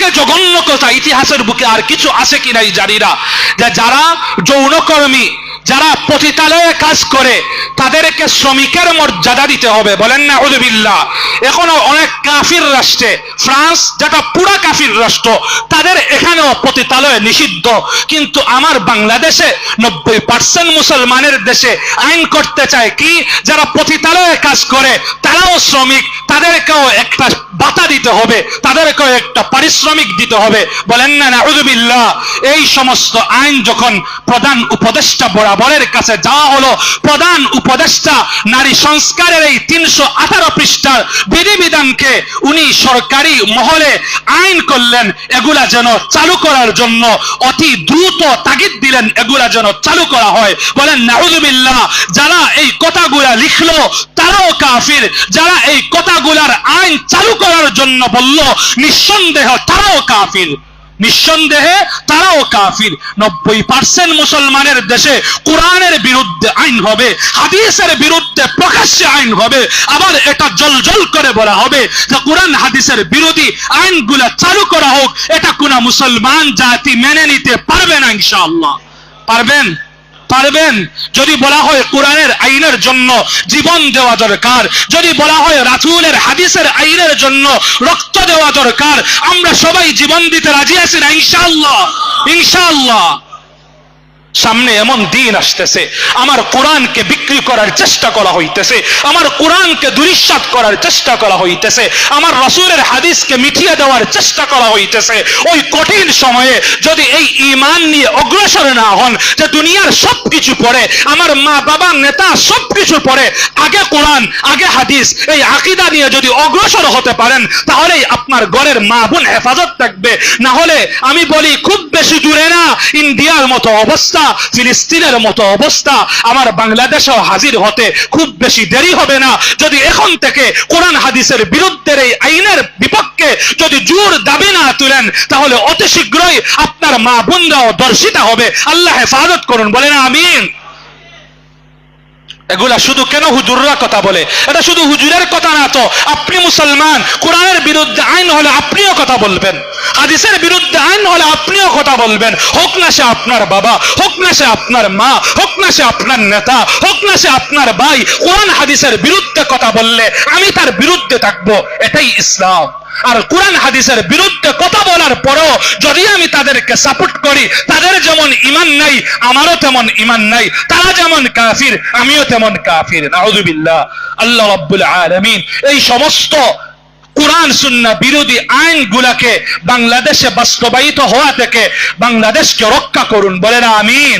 থেকে জঘন্য কথা ইতিহাসের বুকে আর কিছু আছে কি নাই জানি না। যে যারা যৌনকর্মী, যারা পতিতালয়ে কাজ করে তাদেরকে শ্রমিকের মর্যাদা দিতে হবে। বলেন না উদবিল্লা এখনও অনেক কাফির রাষ্ট্রে, ফ্রান্স যেটা পুরা কাফির রাষ্ট্র, তাদের এখানেও পতিতালয় নিষিদ্ধ। কিন্তু আমার বাংলাদেশে নব্বই পার্সেন্ট মুসলমানের দেশে আইন করতে চায় কি? যারা পতিতালয়ে কাজ করে, তারাও শ্রমিক, তাদেরকেও একটা বাতা দিতে হবে, তাদেরকেও একটা পারিশ্রমিক দিতে হবে। বলেন না নাউজুবিল্লাহ এই সমস্ত আইন যখন প্রধান উপদেষ্টা বরাবরের কাছে যাওয়া হলো, প্রধান উপদেষ্টা, নারী সংস্কারের এই তিনশো আঠারো পৃষ্ঠার বিধিবিধানকে উনি সরকারি মহলে আইন করলেন, এগুলা যেন চালু করার জন্য অতি দ্রুত তাগিদ দিলেন, এগুলা যেন চালু করা হয়। বলেন, নাউজুবিল্লাহ, যারা এই কথাগুলা লিখলো, তারাও কাফির। যারা এই কথাগুলার আইন চালু করার জন্য বলল, নিঃসন্দেহ তারাও কাফির। নিঃসন্দেহে তারাও কাফির। নব্বই পার্সেন্ট মুসলমানের দেশে কোরআনের বিরুদ্ধে আইন হবে, হাদিসের বিরুদ্ধে প্রকাশ্যে আইন হবে, আবার এটা জল জল করে বলা হবে যে কোরআন, হাদিসের বিরোধী আইনগুলা চালু করা হোক, এটা কোন মুসলমান জাতি মেনে নিতে পারবে না ইনশাআল্লাহ। পারবেন? পারবেন? যদি বলা হয় কোরআনের আইনের জন্য জীবন দেওয়া দরকার। যদি বলা হয় রাসুলের হাদিসের আইনের জন্য রক্ত দেওয়া দরকার, আমরা সবাই জীবন দিতে রাজি আছি না, ইনশাআল্লাহ। ইনশাআল্লাহ। সামনে এমন দিন আসতেছে। আমার কোরআনকে বিক্রি করার চেষ্টা করা হইতেছে। আমার কোরআনকে দুরিশ্বাত করার চেষ্টা করা হইতেছে। আমার রসুলের হাদিসকে মিটিয়ে দেওয়ার চেষ্টা করা হইতেছে। ওই কঠিন সময়ে যদি এই ইমান নিয়ে অগ্রসর না হন, যে দুনিয়ার সব কিছু পড়ে, আমার মা বাবা, নেতা সব কিছু পড়ে, আগে কোরআন, আগে হাদিস, এই আকিদা নিয়ে যদি অগ্রসর হতে পারেন, তাহলেই আপনার ঘরের মা বোন হেফাজত থাকবে। না হলে আমি বলি, খুব বেশি দূরে না, ইন্ডিয়ার মতো অবস্থা। ফিলিস্তিনের মতো অবস্থা, আমার বাংলাদেশেও হাজির হতে খুব বেশি দেরি হবে না। যদি এখন থেকে কোরআন হাদিসের বিরুদ্ধে এই আইনের বিপক্ষে যদি জোর দাবি না তুলেন, তাহলে অতি শীঘ্রই আপনার মা বোনরাও দর্শিতা হবে। আল্লাহ হেফাজত করুন, বলেন আমিন। এগুলা শুধু কেন হুজুররা কথা বলে? এটা শুধু হুজুরের কথা না তো, আপনি মুসলমান, কোরআনের বিরুদ্ধে আইন হলে আপনিও কথা বলবেন। হাদিসের বিরুদ্ধে আইন হলে আপনিও কথা বলবেন। হোক না সে আপনার বাবা, হোক না সে আপনার মা, হোক না সে আপনার নেতা, হোক না সে আপনার ভাই, কোরআন হাদিসের বিরুদ্ধে কথা বললে আমি তার বিরুদ্ধে থাকব, এটাই ইসলাম। আর কোরআন হাদিসের বিরুদ্ধে কথা বলার পরও যদি আমি তাদেরকে সাপোর্ট করি, তাদের যেমন ইমান নাই, আমারও তেমন ইমান নাই, তারা যেমন কাফির, আমিও তেমন কাফির। নাউজুবিল্লাহ। আল্লাহ রাব্বুল আলামিন এই সমস্ত কোরআন সুন্না বিরোধী আইনগুলাকে বাংলাদেশে বাস্তবায়িত হওয়া থেকে বাংলাদেশকে রক্ষা করুন। বলেন আমিন।